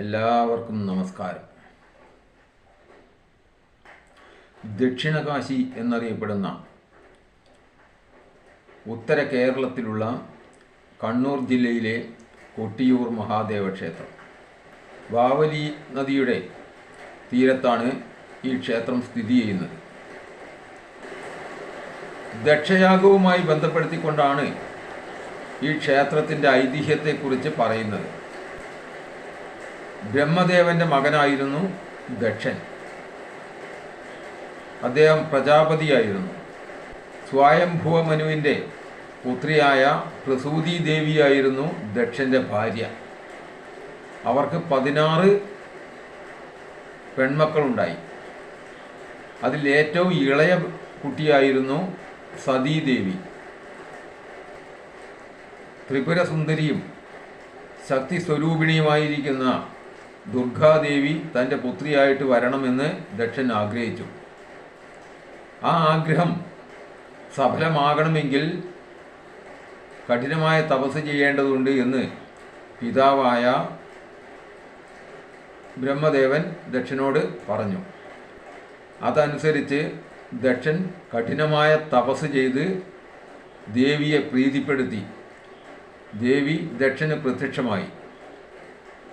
എല്ലാവർക്കും നമസ്കാരം. ദക്ഷിണകാശി എന്നറിയപ്പെടുന്ന ഉത്തര കേരളത്തിലുള്ള കണ്ണൂർ ജില്ലയിലെ കൊട്ടിയൂർ മഹാദേവ ക്ഷേത്രം. വാവലി നദിയുടെ തീരത്താണ് ഈ ക്ഷേത്രം സ്ഥിതി ചെയ്യുന്നത്. ദക്ഷയാഗവുമായി ബന്ധപ്പെടുത്തിക്കൊണ്ടാണ് ഈ ക്ഷേത്രത്തിന്റെ ഐതിഹ്യത്തെക്കുറിച്ച് പറയുന്നത്. ബ്രഹ്മദേവന്റെ മകനായിരുന്നു ദക്ഷൻ. അദ്ദേഹം പ്രജാപതിയായിരുന്നു. സ്വയംഭുവ മനുവിന്റെ പുത്രിയായ പ്രസൂതി ദേവിയായിരുന്നു ദക്ഷന്റെ ഭാര്യ. അവർക്ക് പതിനാറ് പെൺമക്കളുണ്ടായി. അതിൽ ഏറ്റവും ഇളയ കുട്ടിയായിരുന്നു സതീദേവി. ത്രിപുര സുന്ദരിയും ശക്തി സ്വരൂപിണിയുമായിരിക്കുന്ന ദുർഗാദേവി തന്റെ പുത്രിയായിട്ട് വരണമെന്ന് ദക്ഷൻ ആഗ്രഹിച്ചു. ആ ആഗ്രഹം സഫലമാകണമെങ്കിൽ കഠിനമായ തപസ് ചെയ്യേണ്ടതുണ്ട് എന്ന് പിതാവായ ബ്രഹ്മദേവൻ ദക്ഷനോട് പറഞ്ഞു. അതനുസരിച്ച് ദക്ഷൻ കഠിനമായ തപസ് ചെയ്ത് ദേവിയെ പ്രീതിപ്പെടുത്തി. ദേവി ദക്ഷന് പ്രത്യക്ഷമായി.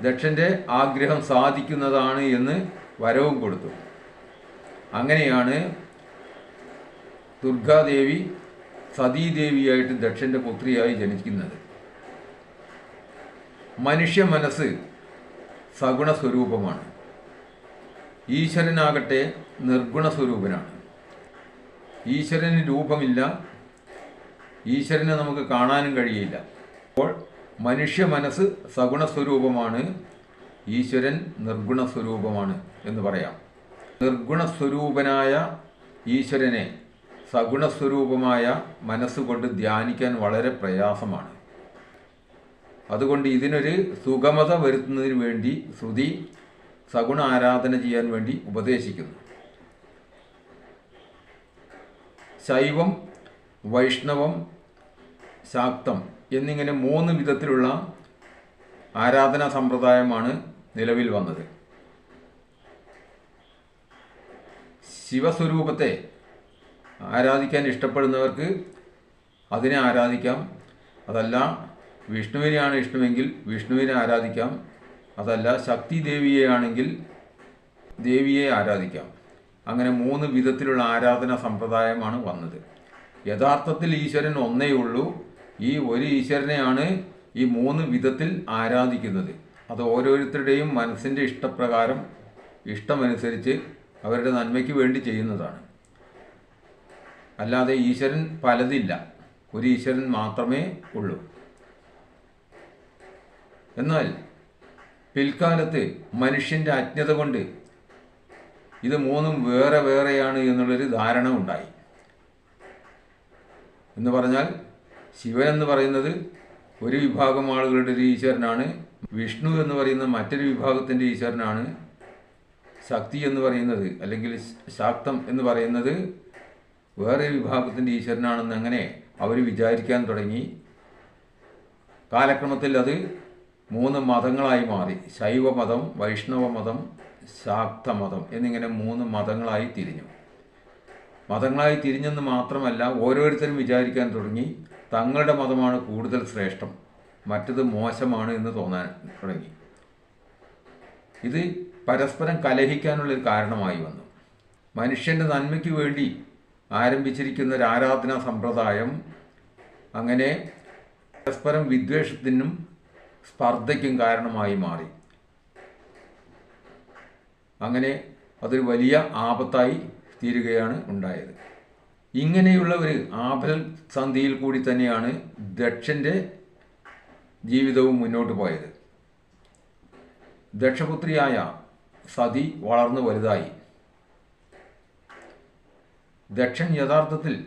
ദക്ഷന്റെ ആഗ്രഹം സാധിക്കുന്നതാണ് എന്ന് വരവും കൊടുത്തു. അങ്ങനെയാണ് ദുർഗാദേവി സതീദേവിയായിട്ട് ദക്ഷന്റെ പുത്രിയായി ജനിക്കുന്നത്. മനുഷ്യ മനസ്സ് സഗുണ സ്വരൂപമാണ്. ഈശ്വരനാകട്ടെ നിർഗുണ സ്വരൂപനാണ്. ഈശ്വരന് രൂപമില്ല. ഈശ്വരനെ നമുക്ക് കാണാനും കഴിയില്ല. അപ്പോൾ മനുഷ്യ മനസ്സ് സഗുണ സ്വരൂപമാണ് ഈശ്വരൻ നിർഗുണ സ്വരൂപമാണ് എന്ന് പറയാം. നിർഗുണ സ്വരൂപനായ ഈശ്വരനെ സഗുണ സ്വരൂപമായ മനസ്സുകൊണ്ട് ധ്യാനിക്കാൻ വളരെ പ്രയാസമാണ്. അതുകൊണ്ട് ഇതിനൊരു സുഗമത വരുത്തുന്നതിന് വേണ്ടി ശ്രുതി സഗുണ ആരാധന ചെയ്യാൻ വേണ്ടി ഉപദേശിക്കുന്നു. ശൈവം വൈഷ്ണവം ശാക്തം എന്നിങ്ങനെ മൂന്ന് വിധത്തിലുള്ള ആരാധനാ സമ്പ്രദായമാണ് നിലവിൽ വന്നത്. ശിവസ്വരൂപത്തെ ആരാധിക്കാൻ ഇഷ്ടപ്പെടുന്നവർക്ക് അതിനെ ആരാധിക്കാം. അതല്ല വിഷ്ണുവിനെയാണ് ഇഷ്ടമെങ്കിൽ വിഷ്ണുവിനെ ആരാധിക്കാം. അതല്ല ശക്തി ദേവിയെയാണെങ്കിൽ ദേവിയെ ആരാധിക്കാം. അങ്ങനെ മൂന്ന് വിധത്തിലുള്ള ആരാധന സമ്പ്രദായമാണ് വന്നത്. യഥാർത്ഥത്തിൽ ഈശ്വരൻ ഒന്നേ ഉള്ളൂ. ഈ ഒരു ഈശ്വരനെയാണ് ഈ മൂന്ന് വിധത്തിൽ ആരാധിക്കുന്നത്. അത് ഓരോരുത്തരുടെയും മനസ്സിന്റെ ഇഷ്ടപ്രകാരം ഇഷ്ടമനുസരിച്ച് അവരുടെ നന്മയ്ക്ക് വേണ്ടി ചെയ്യുന്നതാണ്. അല്ലാതെ ഈശ്വരൻ പലതില്ല. ഒരു ഈശ്വരൻ മാത്രമേ ഉള്ളൂ. എന്നാൽ പിൽക്കാലത്ത് മനുഷ്യന്റെ അജ്ഞത കൊണ്ട് ഇത് മൂന്നും വേറെ വേറെയാണ് എന്നുള്ളൊരു ധാരണ ഉണ്ടായി. എന്ന് പറഞ്ഞാൽ ശിവൻ എന്ന് പറയുന്നത് ഒരു വിഭാഗം ആളുകളുടെ ഒരു ഈശ്വരനാണ്. വിഷ്ണു എന്ന് പറയുന്ന മറ്റൊരു വിഭാഗത്തിന്റെ ഈശ്വരനാണ്. ശക്തി എന്ന് പറയുന്നത് അല്ലെങ്കിൽ ശാക്തം എന്ന് പറയുന്നത് വേറെ വിഭാഗത്തിന്റെ ഈശ്വരനാണെന്ന് അങ്ങനെ അവർ വിചാരിക്കാൻ തുടങ്ങി. കാലക്രമത്തിൽ അത് മൂന്ന് മതങ്ങളായി മാറി. ശൈവമതം വൈഷ്ണവമതം ശാക്തമതം എന്നിങ്ങനെ മൂന്ന് മതങ്ങളായി തിരിഞ്ഞു. മതങ്ങളായി തിരിഞ്ഞെന്ന് മാത്രമല്ല ഓരോരുത്തരും വിചാരിക്കാൻ തുടങ്ങി. തങ്ങളുടെ മതമാണ് കൂടുതൽ ശ്രേഷ്ഠം മറ്റത് മോശമാണ് എന്ന് തോന്നാൻ തുടങ്ങി. ഇത് പരസ്പരം കലഹിക്കാനുള്ളൊരു കാരണമായി വന്നു. മനുഷ്യന്റെ നന്മയ്ക്ക് വേണ്ടി ആരംഭിച്ചിരിക്കുന്ന ഒരു ആരാധനാ സമ്പ്രദായം അങ്ങനെ പരസ്പരം വിദ്വേഷത്തിനും സ്പർദ്ധയ്ക്കും കാരണമായി മാറി. അങ്ങനെ അതൊരു വലിയ ആപത്തായി തീരുകയാണ് ഉണ്ടായത്. ഇങ്ങനെയുള്ള ഒരു ആപൽ സന്ധിയിൽ കൂടി തന്നെയാണ് ദക്ഷന്റെ ജീവിതവും മുന്നോട്ട് പോയത്. ദക്ഷപുത്രിയായ സതി വളർന്നു വലുതായി. ദക്ഷൻ യഥാർത്ഥത്തിൽ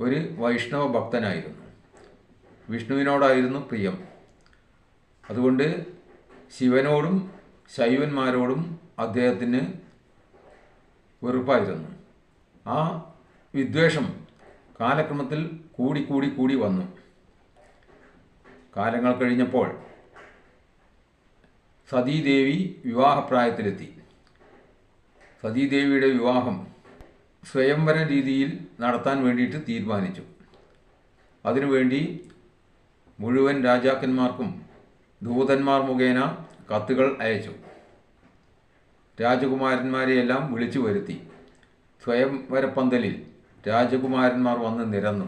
ഒരു വൈഷ്ണവ ഭക്തനായിരുന്നു. വിഷ്ണുവിനോടായിരുന്നു പ്രിയം. അതുകൊണ്ട് ശിവനോടും ശൈവന്മാരോടും അദ്ദേഹത്തിന് വെറുപ്പായിരുന്നു. ആ വിദ്വേഷം കാലക്രമത്തിൽ കൂടി കൂടി കൂടി വന്നു. കാലങ്ങൾ കഴിഞ്ഞപ്പോൾ സതീദേവി വിവാഹപ്രായത്തിലെത്തി. സതീദേവിയുടെ വിവാഹം സ്വയംവര രീതിയിൽ നടത്താൻ വേണ്ടിയിട്ട് തീരുമാനിച്ചു. അതിനുവേണ്ടി മുഴുവൻ രാജാക്കന്മാർക്കും ദൂതന്മാർ മുഖേന കത്തുകൾ അയച്ചു. രാജകുമാരന്മാരെയെല്ലാം വിളിച്ചു വരുത്തി. സ്വയംവരപ്പന്തലിൽ രാജകുമാരന്മാർ വന്ന് നിരന്നു.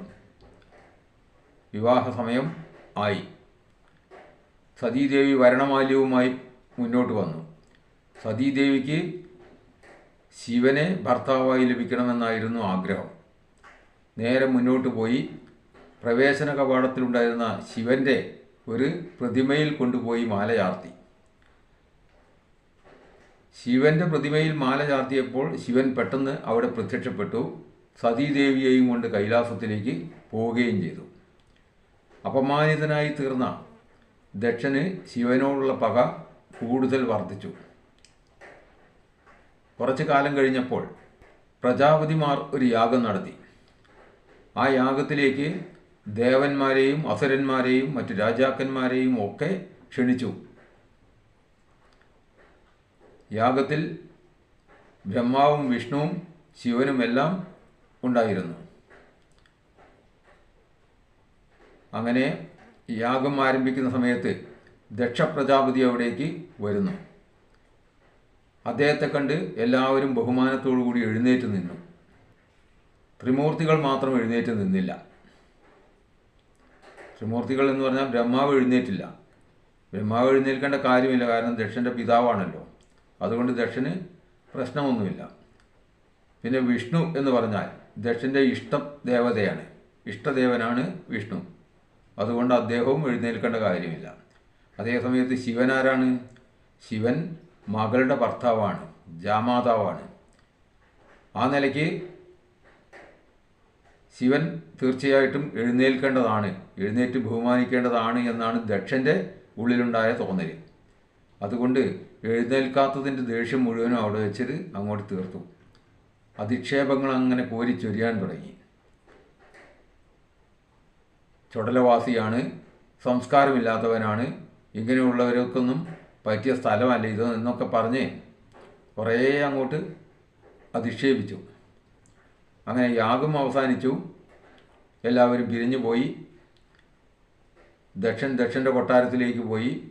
വിവാഹ സമയം ആയി. സതീദേവി വരണമാല്യവുമായി മുന്നോട്ട് വന്നു. സതീദേവിക്ക് ശിവനെ ഭർത്താവായി ലഭിക്കണമെന്നായിരുന്നു ആഗ്രഹം. നേരെ മുന്നോട്ട് പോയി പ്രവേശന കവാടത്തിലുണ്ടായിരുന്ന ശിവന്റെ ഒരു പ്രതിമയിൽ കൊണ്ടുപോയി മാല ശിവന്റെ പ്രതിമയിൽ മാല ചാർത്തിയപ്പോൾ ശിവൻ പെട്ടെന്ന് അവിടെ പ്രത്യക്ഷപ്പെട്ടു. സതീദേവിയെയും കൊണ്ട് കൈലാസത്തിലേക്ക് പോവുകയും ചെയ്തു. അപമാനിതനായി തീർന്ന ദക്ഷന് ശിവനോടുള്ള പക കൂടുതൽ വർദ്ധിച്ചു. കുറച്ചു കാലം കഴിഞ്ഞപ്പോൾ പ്രജാപതിമാർ ഒരു യാഗം നടത്തി. ആ യാഗത്തിലേക്ക് ദേവന്മാരെയും അസുരന്മാരെയും മറ്റു രാജാക്കന്മാരെയും ഒക്കെ ക്ഷണിച്ചു. യാഗത്തിൽ ബ്രഹ്മാവും വിഷ്ണുവും ശിവനും എല്ലാം ഉണ്ടായിരുന്നു. അങ്ങനെ യാഗം ആരംഭിക്കുന്ന സമയത്ത് ദക്ഷ പ്രജാപതി അവിടേക്ക് വരുന്നു. അദ്ദേഹത്തെ കണ്ട് എല്ലാവരും ബഹുമാനത്തോടു കൂടി എഴുന്നേറ്റ് നിന്നു. ത്രിമൂർത്തികൾ മാത്രം എഴുന്നേറ്റ് നിന്നില്ല. ത്രിമൂർത്തികൾ എന്ന് പറഞ്ഞാൽ ബ്രഹ്മാവ് എഴുന്നേറ്റില്ല. ബ്രഹ്മാവ് എഴുന്നേൽക്കേണ്ട കാര്യമില്ല കാരണം ദക്ഷന്റെ പിതാവാണല്ലോ. അതുകൊണ്ട് ദക്ഷന് പ്രശ്നമൊന്നുമില്ല. പിന്നെ വിഷ്ണു എന്ന് പറഞ്ഞാൽ ദക്ഷന്റെ ഇഷ്ടം ദേവതയാണ്. ഇഷ്ടദേവനാണ് വിഷ്ണു. അതുകൊണ്ട് അദ്ദേഹവും എഴുന്നേൽക്കേണ്ട കാര്യമില്ല. അതേസമയത്ത് ശിവൻ ആരാണ് ശിവൻ മകളുടെ ഭർത്താവാണ് ജാമാതാവാണ്. ആ നിലയ്ക്ക് ശിവൻ തീർച്ചയായിട്ടും എഴുന്നേൽക്കേണ്ടതാണ് എഴുന്നേറ്റ് ബഹുമാനിക്കേണ്ടതാണ് എന്നാണ് ദക്ഷന്റെ ഉള്ളിലുണ്ടായ തോന്നൽ അതുകൊണ്ട് എഴുന്നേൽക്കാത്തതിന്റെ ദേഷ്യം മുഴുവനും അവിടെ വെച്ചത് അങ്ങോട്ട് തീർത്തു. അധിക്ഷേപങ്ങൾ അങ്ങനെ കോരിച്ചൊരിയാൻ തുടങ്ങി. ചുടലവാസിയാണ് സംസ്കാരമില്ലാത്തവനാണ് ഇങ്ങനെയുള്ളവർക്കൊന്നും പറ്റിയ സ്ഥലമല്ല ഇത് എന്നൊക്കെ പറഞ്ഞ് കുറേ അങ്ങോട്ട് അധിക്ഷേപിച്ചു. അങ്ങനെ യാഗം അവസാനിച്ചു. എല്ലാവരും പിരിഞ്ഞു പോയി. ദക്ഷൻ ദക്ഷന്റെ കൊട്ടാരത്തിലേക്ക് പോയി.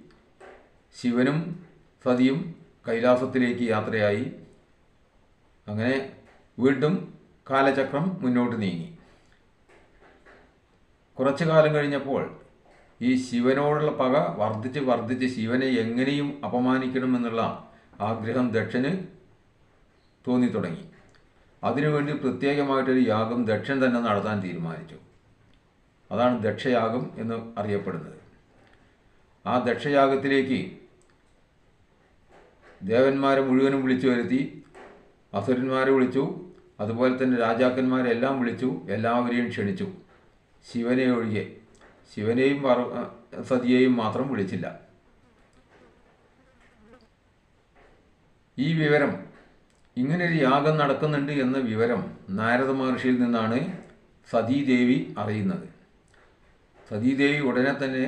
ശിവനും സതിയും കൈലാസത്തിലേക്ക് യാത്രയായി. അങ്ങനെ വീണ്ടും കാലചക്രം മുന്നോട്ട് നീങ്ങി. കുറച്ചു കാലം കഴിഞ്ഞപ്പോൾ ഈ ശിവനോടുള്ള പക വർദ്ധിച്ച് വർദ്ധിച്ച് ശിവനെ എങ്ങനെയും അപമാനിക്കണമെന്നുള്ള ആഗ്രഹം ദക്ഷന് തോന്നി തുടങ്ങി. അതിനുവേണ്ടി പ്രത്യേകമായിട്ടൊരു യാഗം ദക്ഷൻ തന്നെ നടത്താൻ തീരുമാനിച്ചു. അതാണ് ദക്ഷയാഗം എന്ന് അറിയപ്പെടുന്നത്. ആ ദക്ഷയാഗത്തിലേക്ക് ദേവന്മാരെ മുഴുവനും വിളിച്ചു വരുത്തി അസുരന്മാരെ വിളിച്ചു അതുപോലെ തന്നെ രാജാക്കന്മാരെ എല്ലാം വിളിച്ചു എല്ലാവരെയും ക്ഷണിച്ചു. ശിവനെ ഒഴികെ. ശിവനെയും സതിയെയും മാത്രം വിളിച്ചില്ല. ഈ വിവരം ഇങ്ങനൊരു യാഗം നടക്കുന്നുണ്ട് എന്ന വിവരം നാരദ മഹർഷിയിൽ നിന്നാണ് സതീദേവി അറിയുന്നത്. സതീദേവി ഉടനെ തന്നെ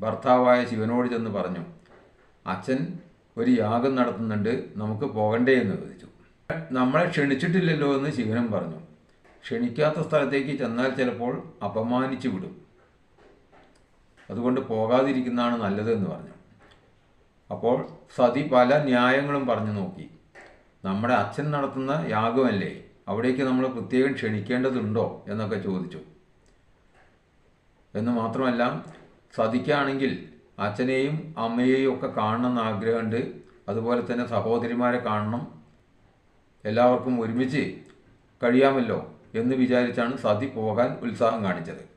ഭർത്താവായ ശിവനോട് ചെന്ന് പറഞ്ഞു അച്ഛൻ ഒരു യാഗം നടത്തുന്നുണ്ട് നമുക്ക് പോകണ്ടേ എന്ന് ചോദിച്ചു. നമ്മളെ ക്ഷണിച്ചിട്ടില്ലല്ലോ എന്ന് ശിവനും പറഞ്ഞു. ക്ഷണിക്കാത്ത സ്ഥലത്തേക്ക് ചെന്നാൽ ചിലപ്പോൾ അപമാനിച്ചു വിടും. അതുകൊണ്ട് പോകാതിരിക്കുന്നതാണ് നല്ലതെന്ന് പറഞ്ഞു. അപ്പോൾ സതി പല ന്യായങ്ങളും പറഞ്ഞു നോക്കി. നമ്മുടെ അച്ഛൻ നടത്തുന്ന യാഗമല്ലേ? അവിടേക്ക് നമ്മൾ പ്രത്യേകം ക്ഷണിക്കേണ്ടതുണ്ടോ എന്നൊക്കെ ചോദിച്ചു. എന്ന് മാത്രമല്ല സതിക്കാണെങ്കിൽ അച്ഛനെയും അമ്മയെയും ഒക്കെ കാണണം കാണണമെന്ന് ആഗ്രഹമുണ്ട്. അതുപോലെ തന്നെ സഹോദരിമാരെ കാണണം എല്ലാവർക്കും ഒരുമിച്ച് കഴിയാമല്ലോ എന്ന് വിചാരിച്ചാണ് സതി പോകാൻ ഉത്സാഹം കാണിച്ചത്.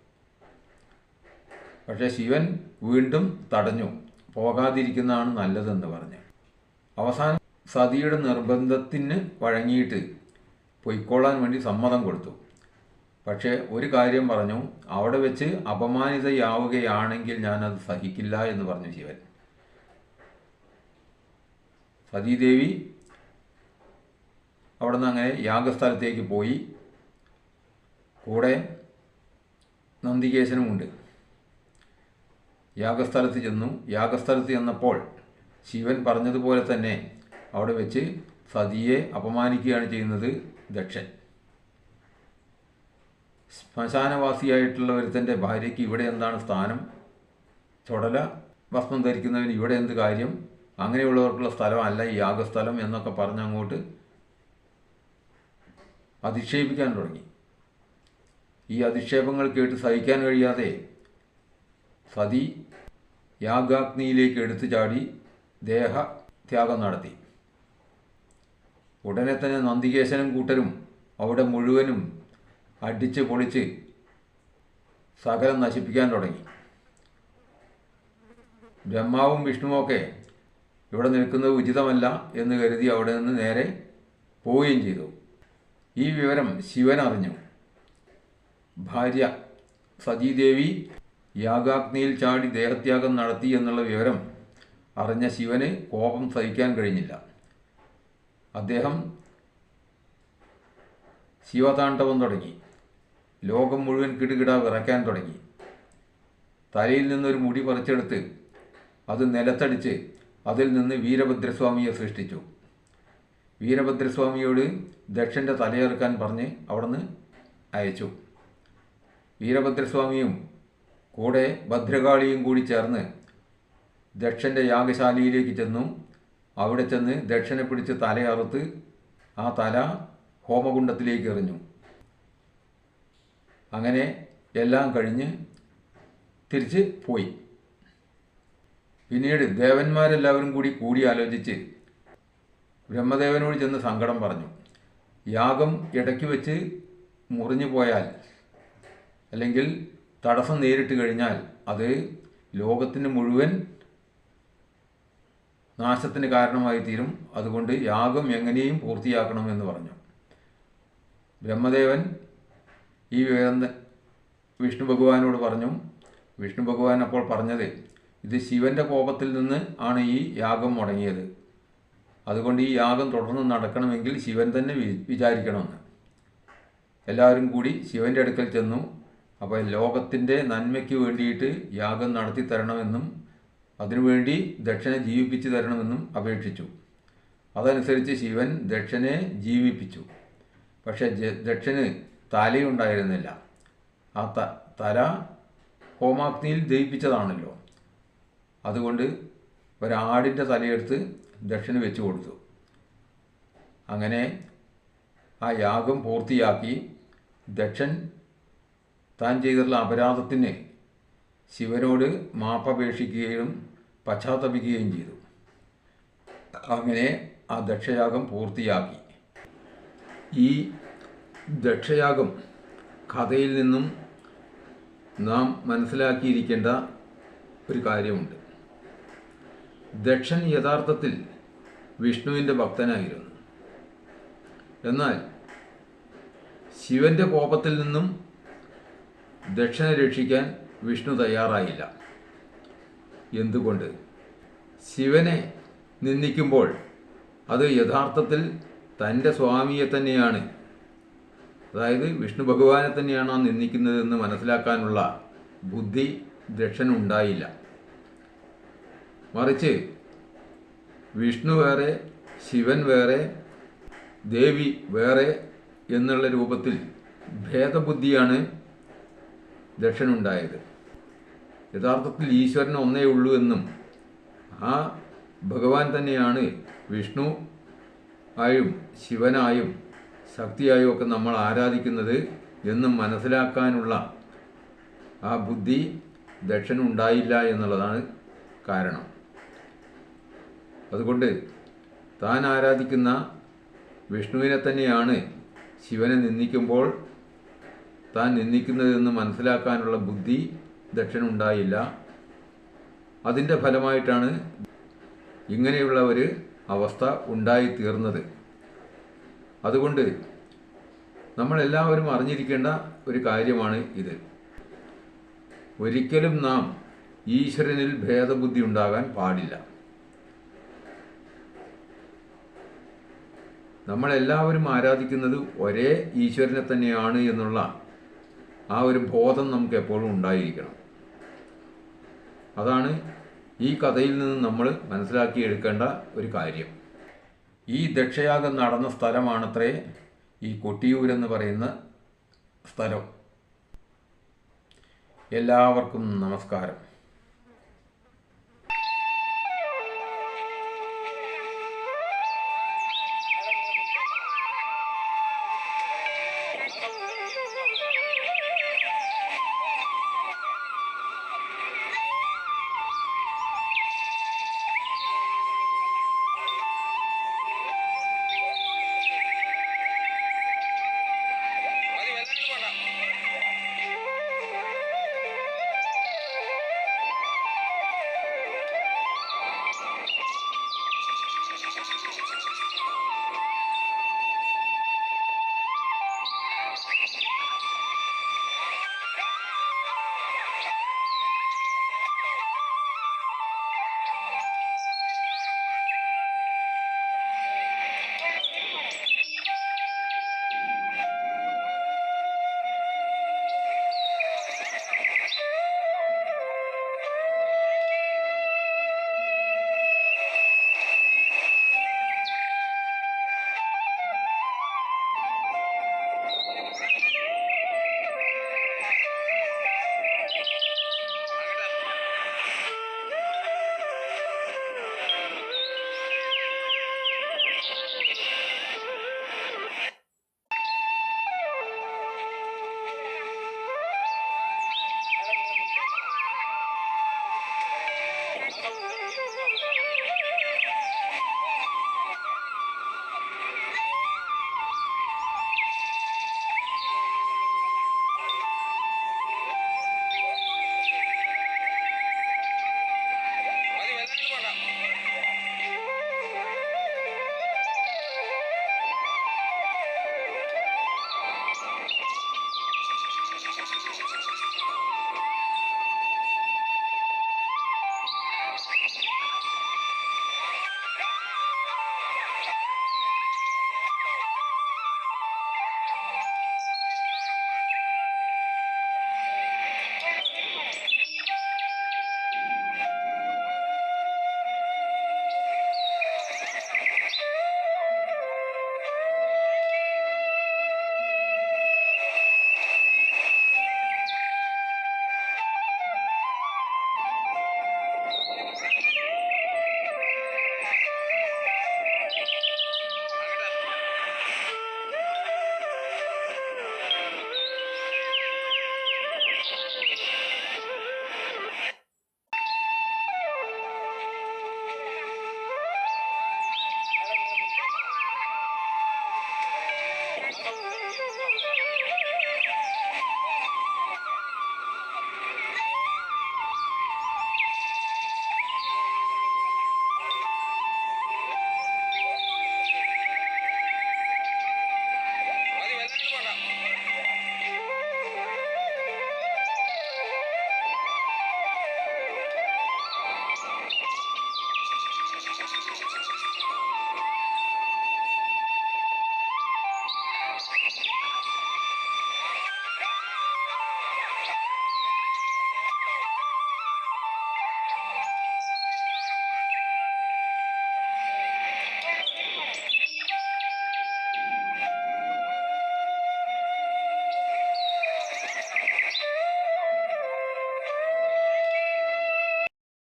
പക്ഷേ ശിവൻ വീണ്ടും തടഞ്ഞു. പോകാതിരിക്കുന്നതാണ് നല്ലതെന്ന് പറഞ്ഞു. അവസാനം സതിയുടെ നിർബന്ധത്തിന് വഴങ്ങിയിട്ട് പൊയ്ക്കൊള്ളാൻ വേണ്ടി സമ്മതം കൊടുത്തു. പക്ഷേ ഒരു കാര്യം പറഞ്ഞു. അവിടെ വെച്ച് അപമാനിതയാവുകയാണെങ്കിൽ ഞാനത് സഹിക്കില്ല എന്ന് പറഞ്ഞു ശിവൻ. സതീദേവി അവിടെ നിന്ന് അങ്ങനെ യാഗസ്ഥലത്തേക്ക് പോയി. കൂടെ നന്ദികേശനുമുണ്ട് യാഗസ്ഥലത്ത് ചെന്നു. യാഗസ്ഥലത്ത് ചെന്നപ്പോൾ ശിവൻ പറഞ്ഞതുപോലെ തന്നെ അവിടെ വെച്ച് സതിയെ അപമാനിക്കുകയാണ് ചെയ്യുന്നത് ദക്ഷൻ. ശ്മശാനവാസിയായിട്ടുള്ള ഒരുത്തന്റെ ഭാര്യയ്ക്ക് ഇവിടെ എന്താണ് സ്ഥാനം? ചുടല വസ്ത്രം ധരിക്കുന്നവന് ഇവിടെ എന്ത് കാര്യം? അങ്ങനെയുള്ളവർക്കുള്ള സ്ഥലമല്ല ഈ യാഗസ്ഥലം എന്നൊക്കെ പറഞ്ഞങ്ങോട്ട് അധിക്ഷേപിക്കാൻ തുടങ്ങി. ഈ അധിക്ഷേപങ്ങൾ കേട്ട് സഹിക്കാൻ കഴിയാതെ സതി യാഗാഗ്നിയിലേക്ക് എടുത്തു ചാടി ദേഹ ത്യാഗം നടത്തി. ഉടനെ തന്നെ നന്ദികേശനും കൂട്ടരും അവിടെ മുഴുവനും അടിച്ച് പൊളിച്ച് സകലം നശിപ്പിക്കാൻ തുടങ്ങി. ബ്രഹ്മാവും വിഷ്ണുവൊക്കെ ഇവിടെ നിൽക്കുന്നത് ഉചിതമല്ല എന്ന് കരുതി അവിടെ നിന്ന് നേരെ പോവുകയും ചെയ്തു. ഈ വിവരം ശിവൻ അറിഞ്ഞു. ഭാര്യ സതീദേവി യാഗാഗ്നിയിൽ ചാടി ദേഹത്യാഗം നടത്തി എന്നുള്ള വിവരം അറിഞ്ഞ ശിവന് കോപം സഹിക്കാൻ കഴിഞ്ഞില്ല. അദ്ദേഹം ശിവതാണ്ഡവം തുടങ്ങി. ലോകം മുഴുവൻ കിടുകിട വിറയ്ക്കാൻ തുടങ്ങി. തലയിൽ നിന്നൊരു മുടി പറിച്ചെടുത്ത് അത് നിലത്തടിച്ച് അതിൽ നിന്ന് വീരഭദ്രസ്വാമിയെ സൃഷ്ടിച്ചു. വീരഭദ്രസ്വാമിയോട് ദക്ഷന്റെ തലയേർക്കാൻ പറഞ്ഞ് അവിടുന്ന് അയച്ചു. വീരഭദ്രസ്വാമിയും കൂടെ ഭദ്രകാളിയും കൂടി ചേർന്ന് ദക്ഷന്റെ യാഗശാലയിലേക്ക് ചെന്നു അവിടെ ചെന്ന് ദക്ഷനെ പിടിച്ച് തലയറുത്ത് ആ തല ഹോമകുണ്ടത്തിലേക്ക് എറിഞ്ഞു. അങ്ങനെ എല്ലാം കഴിഞ്ഞ് തിരിച്ച് പോയി. പിന്നീട് ദേവന്മാരെല്ലാവരും കൂടി കൂടി ആലോചിച്ച് ബ്രഹ്മദേവനോട് ചെന്ന് സങ്കടം പറഞ്ഞു. യാഗം ഇടയ്ക്ക് വെച്ച് മുറിഞ്ഞു പോയാൽ അല്ലെങ്കിൽ തടസ്സം നേരിട്ട് കഴിഞ്ഞാൽ അത് ലോകത്തിന് മുഴുവൻ നാശത്തിന് കാരണമായി തീരും. അതുകൊണ്ട് യാഗം എങ്ങനെയും പൂർത്തിയാക്കണമെന്ന് പറഞ്ഞു. ബ്രഹ്മദേവൻ ഈ വിവരം വിഷ്ണു ഭഗവാനോട് പറഞ്ഞു. വിഷ്ണു ഭഗവാൻ അപ്പോൾ പറഞ്ഞത് ഇത് ശിവന്റെ കോപത്തിൽ നിന്ന് ആണ് ഈ യാഗം മുടങ്ങിയത്. അതുകൊണ്ട് ഈ യാഗം തുടർന്ന് നടക്കണമെങ്കിൽ ശിവൻ തന്നെ വിചാരിക്കണമെന്ന്. എല്ലാവരും കൂടി ശിവന്റെ അടുക്കൽ ചെന്നു. അപ്പോൾ ലോകത്തിന്റെ നന്മയ്ക്ക് വേണ്ടിയിട്ട് യാഗം നടത്തി തരണമെന്നും അതിനുവേണ്ടി ദക്ഷനെ ജീവിപ്പിച്ചു തരണമെന്നും അപേക്ഷിച്ചു. അതനുസരിച്ച് ശിവൻ ദക്ഷനെ ജീവിപ്പിച്ചു. പക്ഷേ ദക്ഷന് തലയുണ്ടായിരുന്നില്ല. ആ ത തല ഹോമാഗ്നിയിൽ ദഹിപ്പിച്ചതാണല്ലോ. അതുകൊണ്ട് ഒരാടിന്റെ തലയെടുത്ത് ദക്ഷന് വെച്ചു കൊടുത്തു. അങ്ങനെ ആ യാഗം പൂർത്തിയാക്കി ദക്ഷൻ താൻ ചെയ്തിട്ടുള്ള അപരാധത്തിന് ശിവനോട് മാപ്പപേക്ഷിക്കുകയും പശ്ചാത്തപിക്കുകയും ചെയ്തു. അങ്ങനെ ആ ദക്ഷയാഗം പൂർത്തിയാക്കി. ഈ ദക്ഷയാഗം കഥയിൽ നിന്നും നാം മനസ്സിലാക്കിയിരിക്കേണ്ട ഒരു കാര്യമുണ്ട്. ദക്ഷൻ യഥാർത്ഥത്തിൽ വിഷ്ണുവിന്റെ ഭക്തനായിരുന്നു. എന്നാൽ ശിവന്റെ കോപത്തിൽ നിന്നും ദക്ഷനെ രക്ഷിക്കാൻ വിഷ്ണു തയ്യാറായില്ല. എന്തുകൊണ്ട്? ശിവനെ നിന്ദിക്കുമ്പോൾ അത് യഥാർത്ഥത്തിൽ തന്റെ സ്വാമിയെ തന്നെയാണ്. അതായത് വിഷ്ണു ഭഗവാനെ തന്നെയാണ് നിന്ദിക്കുന്നതെന്ന് മനസ്സിലാക്കാനുള്ള ബുദ്ധി ദക്ഷനുണ്ടായില്ല മറിച്ച് വിഷ്ണു വേറെ ശിവൻ വേറെ ദേവി വേറെ എന്നുള്ള രൂപത്തിൽ ഭേദബുദ്ധിയാണ് ദക്ഷനുണ്ടായത്. യഥാർത്ഥത്തിൽ ഈശ്വരൻ ഒന്നേ ഉള്ളൂ എന്നും ആ ഭഗവാൻ തന്നെയാണ് വിഷ്ണു ആയും ശിവനായും ശക്തിയായും ഒക്കെ നമ്മൾ ആരാധിക്കുന്നത് എന്നും മനസ്സിലാക്കാനുള്ള ആ ബുദ്ധി ദക്ഷനുണ്ടായില്ല എന്നുള്ളതാണ് കാരണം. അതുകൊണ്ട് താൻ ആരാധിക്കുന്ന വിഷ്ണുവിനെ തന്നെയാണ് ശിവനെ നിന്ദിക്കുമ്പോൾ താൻ നിന്ദിക്കുന്നതെന്ന് മനസ്സിലാക്കാനുള്ള ബുദ്ധി ദക്ഷനുണ്ടായില്ല. അതിന്റെ ഫലമായിട്ടാണ് ഇങ്ങനെയുള്ള ഒരു അവസ്ഥ ഉണ്ടായിത്തീർന്നത്. അതുകൊണ്ട് നമ്മളെല്ലാവരും അറിഞ്ഞിരിക്കേണ്ട ഒരു കാര്യമാണ് ഇത്. ഒരിക്കലും നാം ഈശ്വരനിൽ ഭേദബുദ്ധി ഉണ്ടാകാൻ പാടില്ല. നമ്മളെല്ലാവരും ആരാധിക്കുന്നത് ഒരേ ഈശ്വരനെ തന്നെയാണ് എന്നുള്ള ആ ഒരു ബോധം നമുക്ക് എപ്പോഴും ഉണ്ടായിരിക്കണം. അതാണ് ഈ കഥയിൽ നിന്ന് നമ്മൾ മനസ്സിലാക്കിയെടുക്കേണ്ട ഒരു കാര്യം. ഈ ദക്ഷയാഗം നടന്ന സ്ഥലമാണത്രേ ഈ കൊട്ടിയൂരെന്ന് പറയുന്ന സ്ഥലം. എല്ലാവർക്കും നമസ്കാരം.